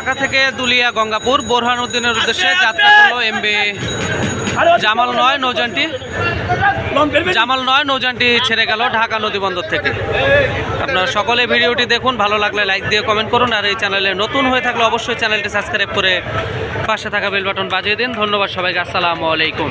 ঢাকা থেকে দুলিয়া, গঙ্গাপুর, বোরহান উদ্দিনের উদ্দেশ্যে যাত্রা করল এমবি জামাল নয় নৌযানটি। জামাল নয় নৌযানটি ছেড়ে গেল ঢাকা নদীবন্দর থেকে। আপনারা সকলে ভিডিওটি দেখুন, ভালো লাগলে লাইক দিয়ে কমেন্ট করুন, আর এই চ্যানেলে নতুন হয়ে থাকলে অবশ্যই চ্যানেলটি সাবস্ক্রাইব করে পাশে থাকা বেল বাটন বাজিয়ে দিন। ধন্যবাদ সবাইকে, আসসালামু আলাইকুম।